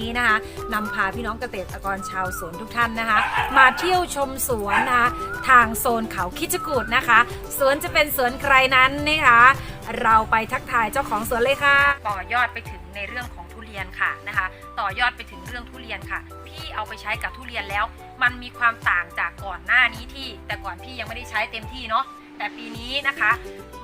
นี้นะคะนำพาพี่น้องเกษตรกรชาวสวนทุกท่านนะคะ มาเที่ยวชมสวนนะคะทางโซนเขาคิดจกูดนะคะ สวนจะเป็นสวนใครนั้นนะคะเราไปทักทายเจ้าของสวนเลยค่ะ ต่อยอดไปถึงในเรื่องของทุเรียนค่ะนะคะ ต่อยอดไปถึงเรื่องทุเรียนค่ะ พี่เอาไปใช้กับทุเรียนแล้ว มันมีความต่างจากก่อนหน้านี้ที่ แต่ก่อนพี่ยังไม่ได้ใช้เต็มที่เนาะแต่ปีนี้นะคะ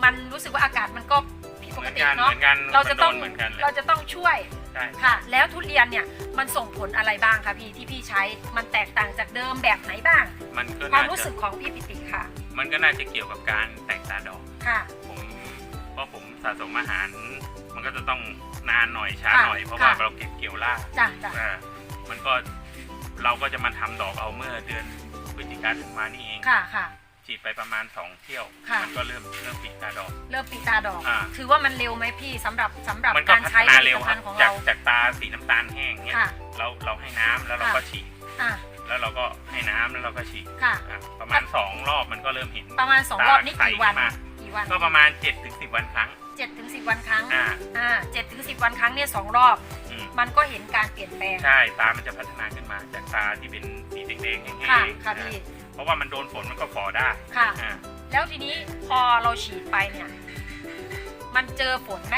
มันรู้สึกว่าอากาศมันก็ผิดปกติเหเนาะมือนกันเราจะต้องมันโดนเหมือนกันเลยเราจะต้องช่วย ใช่ ค่ะ แล้วทุเรียนเนี่ยมันส่งผลอะไรบ้างคะพี่ที่พี่ใช้มันแตกต่างจากเดิมแบบไหนบ้าง มันก็ความน่ารู้จะสึกของพี่ปิติค่ะมันก็น่าจะเกี่ยวกับการแตกตาดอก ค่ะ ผมเพราะผมสะสมอาหาร มันก็จะต้องนานหน่อยช้าค่ะหน่อย เพราะว่าค่ะ เราเก็บเกี่ยวล่ากจ้ะจ้ะอ่ามันก็เราก็จะมาทำดอกเอาเมื่อเดือนพฤศจิกาถึงมานี่เองค่ะค่ะ ฉีดไปประมาณสองเที่ยว ค่ะ มัก็เริ่มเริ่มปิดตาดอกเริ่มปีตาดอก อ่า ถือว่ามันเร็วไหมพี่สำหรับสำหรับมันก็การพัฒใช้นาผลิเร็ตวคภัรัณบฑ์ของจากเราจากตาสีน้ำตาลแห้งเงี้ยค่ะ เราเราให้น้ำแล้วเราค่ะก็ฉีดอะแล้วเราก็ให้น้ำแล้วเราก็ฉีดค่ะ อะประมาณสองรอบมันก็เริ่มเห็น ประมาณสองรอบนี่กี่วันตาใสขึ้นมา กี่วันก็ประมาณ7จ็ถึงสิวันครั้ง เจ็ดถึงสิบวันครั้งอ่า อ่าเจ็ดถึงสิบวันครั้งเนี่ยสองรอบ อืมมันก็เห็นการเปลี่ยนแปลง ใช่ตามันจะพัฒนาขึ้นมาจากตาที่เป็นสีแดงๆแห้งค่ะ ๆค่ะอ่าพี่ เพราะว่ามันโดนฝนมันก็ฝ่อได้ค่ะ อ่าแล้วทีนี้พอเราฉีดไปเนี่ย มันเจอฝนไหม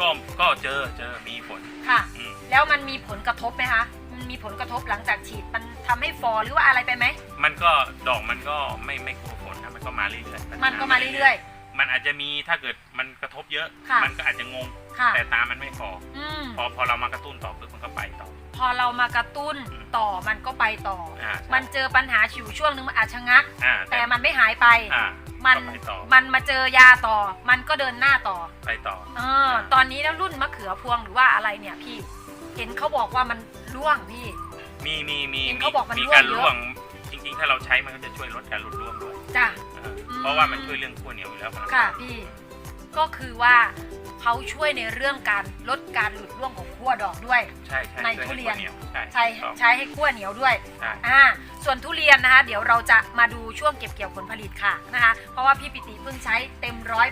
ก็ก็เจอเจอมีฝนค่ะ อืมแล้วมันมีผลกระทบไหมคะมันมีผลกระทบหลังจากฉีดมันทำให้ฟอหรือว่าอะไรไปไหม มันก็ดอกมันก็ไม่ไม่กลัวฝนนะมันก็มาเรื่อยๆมันก็มาเรื่อย ๆมันอาจจะมีถ้าเกิดมันกระทบเยอะ ค่ะ มันก็อาจจะงง ๆ ค่ะ แต่ตามันไม่พอ อืม พอพอเรามากระตุ้นต่อปุ๊บมันก็ไปต่อ พอเรามากระตุ้นอืมต่อมันก็ไปต่ออ่ามัมันเจอปัญหาฉิวช่วงนึงมันอาจชะงัก อ่าแต่มันไม่หายไป อ่ามันก็ไปต่อมันมาเจอยาต่อ มันก็เดินหน้าต่อ ไปต่อ เออ ตอนนี้แล้วรุ่นมะเขือพวงหรือว่าอะไรเนี่ยพี่ เห็นเขาบอกว่ามันร่วงพี่ มีมีมีเห็นเขาบอกมันมีร่วงการเยอะร่วงจริง ๆ ถ้าเราใช้มันก็จะช่วยลดการหลุดร่วงด้วยจ้ะ อ่าอืมเพราะว่ามันช่วยเรื่องขั้วเหนียวอยู่แล้วพลังค่ะงานพี่ ก็คือว่าเขาช่วยในเรื่องการลดการหลุดร่วงของขั้วดอกด้วย ใช่ใช่ในช่วยทุให้เรียนขั้วเหนียวใช่ใช้ถูกต้อง ใช้ให้ขั้วเหนียวด้วยใช่ อ่าส่วนทุเรียนนะคะ เดี๋ยวเราจะมาดูช่วงเก็บเกี่ยวผลผลิตค่ะนะคะ เพราะว่าพี่ปิติเพิ่งใช้เต็มร้อย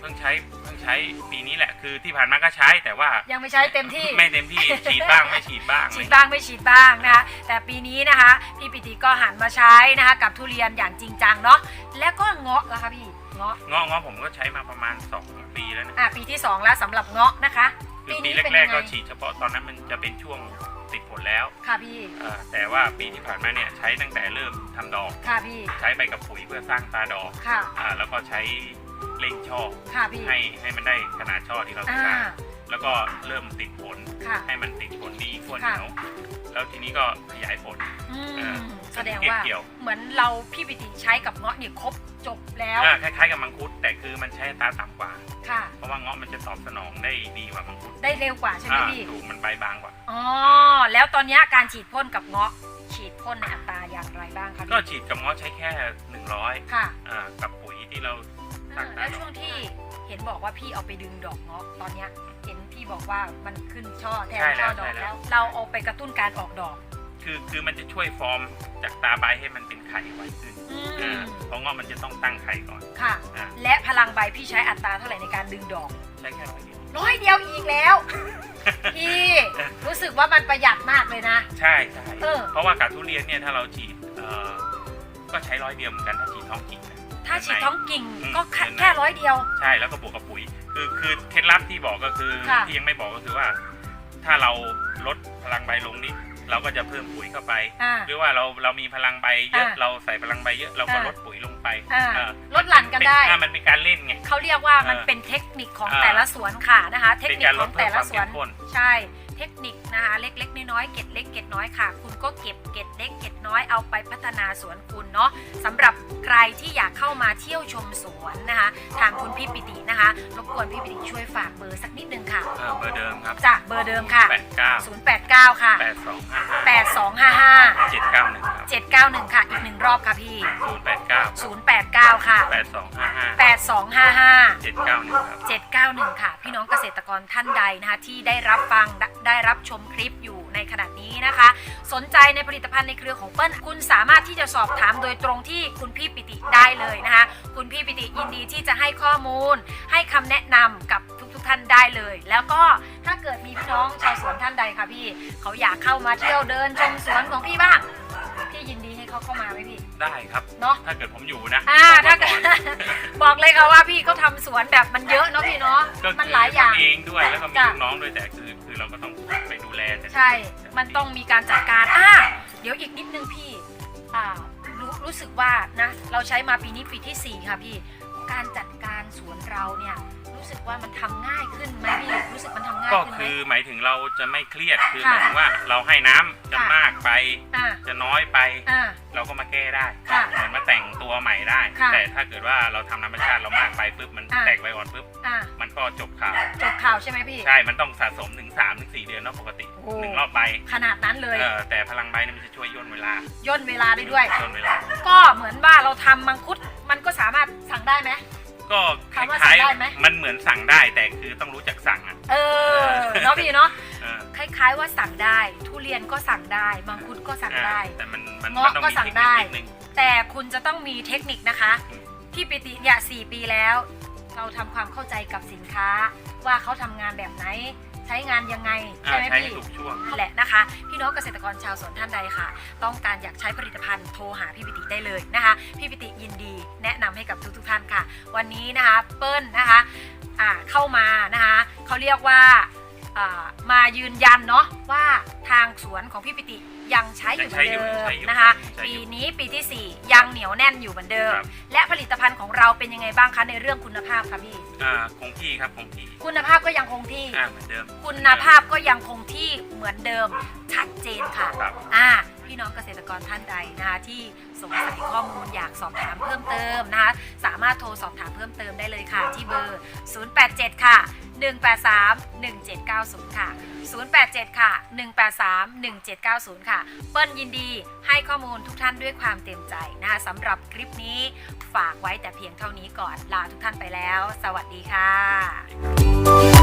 เพิ่งใช้เพิ่งใช้ปีนี้แหละคือที่ผ่านมาก็ใช้แต่ว่ายังไม่ใช้เต็มที่ ไม่เต็มที่ ฉีดบ้างไม่ฉีดบ้างฉีดบ้างไม่ฉีดบ้างนะคะแต่ปีนี้นะคะ พี่ปิติก็หันมาใช้นะคะ กับทุเรียนอย่างจริงจังเนาะแล้วก็เงาะนะคะพี่ เงาะเงาะเงาะผมก็ใช้มาประมาณ 2 ปีแล้วนะอะปีที่ 2 แล้วสำหรับเงาะนะคะคือปีปีนี้เป็นแรยักงๆไงก็ฉีดเฉพาะตอนนั้นมันจะเป็นช่วงติดผลแล้วค่ะพี่เอ่อแต่ว่าปีที่ผ่านมาเนี่ยใช้ตั้งแต่เริ่มทำดอกค่ะพี่ใช้ไปกับปุ๋ยเพื่อสร้างตาดอกค่ะอ่าแล้วก็ใช้เร่งช่อค่ะพี่ให้ให้มันได้ขนาดช่อที่เราต้องอ่าการแล้วก็เริ่มติดผลค่ะ ให้มันติดผลดีขั้วเหนียว แล้วทีนี้ก็ขยายผล อืเออมแสดงว่าเกี่ยว เหมือนเราพี่ปิติใช้กับเงาะเนี่ยครบจบแล้วอ่าคล้าย ๆ กับมังคุด แต่คือมันใช้อัตราต่ำกว่า ค่ะ เพราะว่าเงาะมันจะตอบสนองได้ดีกว่ามังคุดได้เร็วกว่าใช่ไหมอ่าพี่ถูกมันใบบางกว่า อ๋อแล้วตอนเนี้ยการฉีดพ่นกับเงาะฉีดพ่นในอัตราอย่างไรบ้างคะก็พี่ฉีดกับเงาะใช้แค่ 100ค่ะอ่ากับปุ๋ยที่เราเออแล้วช่วงที่ เห็นบอกว่าพี่เอาไปดึงดอกเงาะตอนเนี้ยเห็นพี่บอกว่ามันขึ้นช่อแทนใช่แล้ช่อวดอกใช่แล้แล้ว ว เราเอาไปกระตุ้นการออกดอกคือคือมันจะช่วยฟอร์มจากตาใบให้มันเป็นไข่ไวขึ้นอือ่ามเพราะเงาะมันจะต้องตั้งไข่ก่อน ค่ะ อ่า และพลังใบพี่ใช้อัตราเท่าไหร่ในการดึงดอก ใช้แค่ร้อยเดียว ร้อยเดียวอีกแล้ว พี่รู้สึกว่ามันประหยัดมากเลยนะ ใช่ใช่เออ เพราะว่ากับทุเรียนเนี่ยถ้าเราฉีดเอ่อก็ใช้ร้อยเดียวเหมือนกันถ้าฉีดท้องกิ่งนะ ถ้าฉีดท้องกิ่งอืมก็แค่เดือนในแค่ร้อยเดียว ใช่แล้วก็บวกกับปุ๋ย คือคือเคล็ดลับที่บอกก็คือค่ะ ที่ยังไม่บอกก็คือว่า ถ้าเราลดพลังใบลงนิดเราก็จะเพิ่มปุ๋ยเข้าไป อ่า หรือว่าเราเรามีพลังใบเยอะอ่าเราใส่พลังใบเยอะเราก็อ่าลดปุ๋ยลงไปอ่าเออลดหลั่นกันได้ เป็อ่ามันเป็นการเล่นไง เขาเรียกว่ามันเออเป็นเทคนิคของอ่าแต่ละสวนค่ะนะคะ เทคเป็นนิคการขลอดงเพิ่แต่มคละวามสวเข้น มข้น ใช่ เทคนิคนะคะ เล็กๆ น้อยๆ เกร็ดเล็กเกร็ดน้อยค่ะ คุณก็เก็บเกร็ดเล็กเกร็ด น้อยเอาไปพัฒนาสวนคุณเนาะสำหรับใครที่อยากเข้ามาเที่ยวชมสวนนะคะ ทางคุณพี่ปิตินะคะรบกวนพี่ปิติช่วยฝากเบอร์สักนิดนึงค่ะ เออเบอร์เดิมครับจากเบอร์เดิมค่ะแปดเก้า089 ค่ะแปดสองห้าห้า8255เจ็ดเก้าหนึ่งครับ791 ค่ะ อีกหนึ่งรอบค่ะพี่ศูนย์แปดเก้า089 ค่ะแปดสองห้าห้า8255เจ็ดเก้าหนึ่งครับ 791 ค่ะ พี่น้องเกษตรกรท่านใดนะคะที่ได้รับฟังได้ได้ รับชมคลิปอยู่ในขณะนี้นะคะ สนใจในผลิตภัณฑ์ในเครือของเปิ้ลคุณสามารถที่จะสอบถามโดยตรงที่คุณพี่ปิติได้เลยนะคะ คุณพี่ปิติยินดีที่จะให้ข้อมูล ให้คำแนะนำกับทุกๆท่านได้เลย แล้วก็ถ้าเกิดมีพี่น้องชาวสวนท่านใดค่ะพี่ เขาอยากเข้ามาเที่ยวเดินชมสวนของพี่บ้างพี่ยินดีให้เขาเข้ามาไหมพี่ ได้ครับ เนาะ ถ้าเกิดผมอยู่นะอ่าบอกถ้าไว้เกิดก่อน บอกเลยค่ะว่าพี่เขาทำสวนแบบมันเยอะเนาะพี่เนาะ ก็มันคือหลายอย่าง ทำเองด้วยแล้วก็มีจ้ะ ลูกน้องด้วยแต่คือคือเราก็ต้องไปดูแลแต่ใช่ มันต้องมีการจัดการ อ่า เดี๋ยวอีกนิดนึงพี่อ่ารู้รู้สึกว่านะ เราใช้มาปีนี้ปีที่ 4 ค่ะพี่ การจัดการสวนเราเนี่ยรู้ สึกว่ามันทำง่ายขึ้นไหมพี่รู้สึกมันทำง่ายก็ขึ้นไหม คือหมายถึงเราจะไม่เครียดคือหค่ะมายถึงว่าเราให้น้ำจะค่ะ มากไป อ่าจะน้อยไป อ่า เราก็มาแก้ได้ค่ะเหมือนมาแต่งตัวใหม่ได้ ค่ะแต่ถ้าเกิดว่าเราทำธรรมชาติเรามากไปปุ๊บมันอะ แตกใบอ่อนปุ๊บอ่ามันก็จบข่าวจบข่าวใช่ไหมพี่ ใช่ มันต้องสะสมถึง3ถึง4เดือนเนาะปกติโอ้ หนึ่งรอบใบขนาดนั้นเลย เออแต่พลังใบเนี่ยมันจะช่วยย่นเวลาย่นเวลาได้ด้วย ย่นเวลา ก็เหมือนว่าเราทำมังคุดมันก็สามารถสั่งได้ไหม ก็คถามว่าล้ายสั่งได้ไหม ๆมันเหมือนสั่งได้แต่คือต้องรู้จักสั่งอะ เออเนาะพี่เนาะเออคล้ายๆว่าสั่งได้ ทุเรียนก็สั่งได้ มังคุดก็สั่งได้ แต่มันมันเงาะมันต้องก็มีสั่งเทคได้นิคนิดนึง แต่คุณจะต้องมีเทคนิคนะคะอืมพี่ปิติเนี่ยสี่ปีแล้ว เราทำความเข้าใจกับสินค้าว่าเขาทำงานแบบไหน ใช้งานยังไงอ่าใช่ไหมใช้ให้พี่ถูกช่วง นั่นแหละนะคะ พี่น้องเกษตรกรชาวสวนท่านใดค่ะ ต้องการอยากใช้ผลิตภัณฑ์โทรหาพี่ปิติได้เลยนะคะ พี่ปิติยินดีแนะนำให้กับทุกๆท่านค่ะ วันนี้นะคะเปิ้ลนะคะอ่าเข้ามานะคะเขาเรียกว่าอ่า มายืนยันเนาะว่าทางสวนของพี่ปิติยังใช้อยู่เหมือนเดิยังใช้มอยู่นะคะใช้อยู่ปีนี้ปีที่ 4 ยังเหนียวแน่นอยู่เหมือนเดิมครับและผลิตภัณฑ์ของเราเป็นยังไงบ้างคะในเรื่องคุณภาพคะพี่อ่าคงที่ครับคงที่ คุณภาพก็ยังคงที่อ่าเหมือนเดิม คุณภาพก็ยังคงที่เหมือนเดิมชัดเจนค่ะครับอ่า พี่น้องเกษตรกรท่านใดนะคะที่สงสัยข้อมูลอยากสอบถามเพิ่มเติมนะคะสามารถโทรสอบถามเพิ่มเติมได้เลยค่ะ ที่เบอร์ 087 ค่ะ 183 1790 ค่ะ 087 ค่ะ 183 1790 ค่ะ เปิ้ลยินดีให้ข้อมูลทุกท่านด้วยความเต็มใจนะคะสำหรับคลิปนี้ฝากไว้แต่เพียงเท่านี้ก่อนลาทุกท่านไปแล้ว สวัสดีค่ะ